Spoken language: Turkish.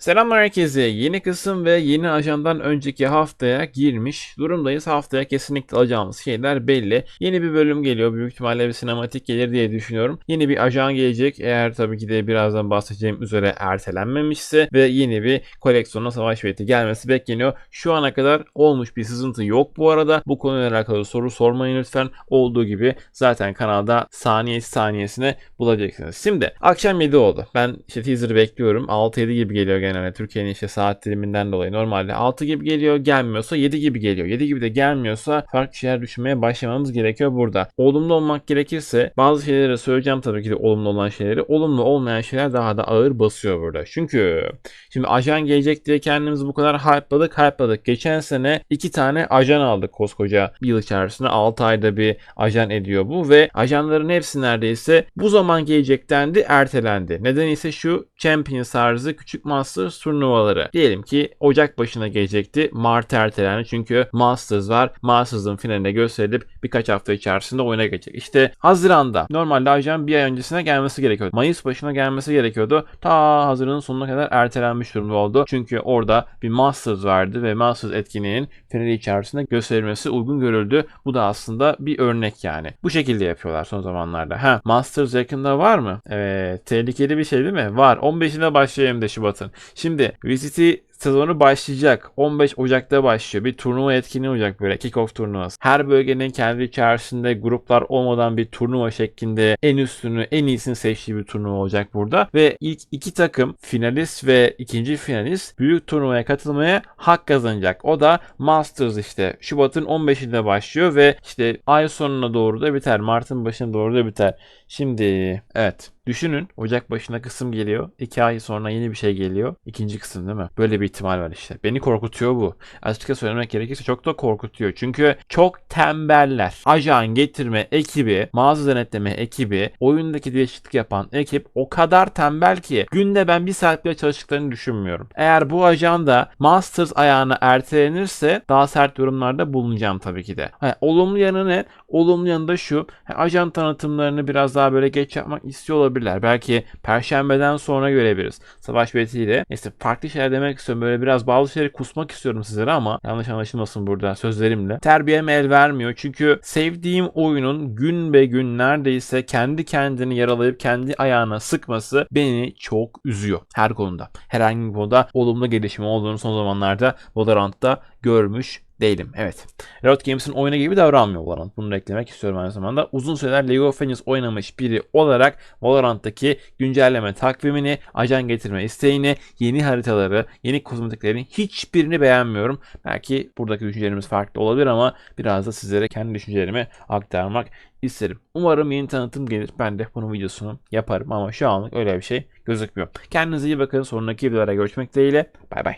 Selamlar herkese. Yeni kısım ve yeni ajandan önceki haftaya girmiş durumdayız. Haftaya kesinlikle alacağımız şeyler belli. Yeni bir bölüm geliyor. Büyük ihtimalle bir sinematik gelir diye düşünüyorum. Yeni bir ajan gelecek. Eğer tabii ki de birazdan bahsedeceğim üzere ertelenmemişse ve yeni bir koleksiyona savaş bileti gelmesi bekleniyor. Şu ana kadar olmuş bir sızıntı yok bu arada. Bu konuyla alakalı soru sormayın lütfen. Olduğu gibi zaten kanalda saniyesi saniyesine bulacaksınız. Şimdi akşam 7 oldu. Ben işte teaser'ı bekliyorum. 6-7 gibi geliyor genelde. Türkiye'nin işte saat diliminden dolayı normalde 6 gibi geliyor. Gelmiyorsa 7 gibi geliyor. 7 gibi de gelmiyorsa farklı şeyler düşünmeye başlamamız gerekiyor burada. Olumlu olmak gerekirse bazı şeyleri söyleyeceğim tabii ki de olumlu olan şeyleri. Olumlu olmayan şeyler daha da ağır basıyor burada. Çünkü şimdi ajan gelecek diye kendimizi bu kadar hype'ladık hype'ladık. Geçen sene 2 tane ajan aldık koskoca bir yıl içerisinde. 6 ayda bir ajan ediyor bu ve ajanların hepsi neredeyse bu zaman gelecek dendi ertelendi. Neden ise şu Champions tarzı küçük Masters turnuvaları. Diyelim ki Ocak başına gelecekti. Mart ertelendi çünkü Masters var. Masters'ın finaline gösterilip birkaç hafta içerisinde oyuna geçecek. İşte Haziran'da normalde ajan bir ay öncesine gelmesi gerekiyordu. Mayıs başına gelmesi gerekiyordu. Ta Haziran'ın sonuna kadar ertelenmiş durumda oldu. Çünkü orada bir Masters vardı ve Masters etkinliğinin finali içerisinde gösterilmesi uygun görüldü. Bu da aslında bir örnek yani. Bu şekilde yapıyorlar son zamanlarda. Ha Masters yakında var mı? Evet tehlikeli bir şey değil mi? Var. 15'inde başlıyor hem de Şubat'ın. Şimdi VCT sezonu başlayacak. 15 Ocak'ta başlıyor. Bir turnuva etkinliği olacak böyle kick-off turnuvası. Her bölgenin kendi içerisinde gruplar olmadan bir turnuva şeklinde en üstünü, en iyisini seçtiği bir turnuva olacak burada. Ve ilk iki takım finalist ve ikinci finalist büyük turnuvaya katılmaya hak kazanacak. O da Masters işte. Şubat'ın 15'inde başlıyor ve işte ay sonuna doğru da biter. Mart'ın başına doğru da biter. Şimdi evet Düşünün Ocak başına kısım geliyor. 2 ay sonra yeni bir şey geliyor. İkinci kısım değil mi? Böyle bir ihtimal var işte. Beni korkutuyor bu. Açıkça söylemek gerekirse çok da korkutuyor. Çünkü çok tembeller. Ajan getirme ekibi, mağaza denetleme ekibi, oyundaki değişiklik yapan ekip o kadar tembel ki günde ben bir saat bile çalıştıklarını düşünmüyorum. Eğer bu ajan da Masters ayağına ertelenirse daha sert yorumlarda bulunacağım tabii ki de. Ha, olumlu yanı ne? Olumlu yanı da şu. Ajan tanıtımlarını biraz daha böyle geç yapmak istiyor olabilirler. Belki perşembeden sonra görebiliriz. Savaş biletiyle. Neyse farklı şeyler demek istiyorum. Böyle biraz bazı şeyleri kusmak istiyorum sizlere ama yanlış anlaşılmasın burada sözlerimle. Terbiyem el vermiyor. Çünkü sevdiğim oyunun gün be gün neredeyse kendi kendini yaralayıp kendi ayağına sıkması beni çok üzüyor. Her konuda. Herhangi bir konuda olumlu gelişme olduğunu son zamanlarda Valorant'ta görmüş değilim. Evet. Riot Games'in oyunu gibi davranmıyor Valorant. Bunu eklemek istiyorum aynı zamanda. Uzun süreler League of Legends oynamış biri olarak Valorant'taki güncelleme takvimini, ajan getirme isteğini, yeni haritaları, yeni kozmetiklerin hiçbirini beğenmiyorum. Belki buradaki düşüncelerimiz farklı olabilir ama biraz da sizlere kendi düşüncelerimi aktarmak isterim. Umarım yeni tanıtım gelir. Ben de bunun videosunu yaparım ama şu anlık öyle bir şey gözükmüyor. Kendinize iyi bakın. Sonraki videolara görüşmek dileğiyle. Bay bay.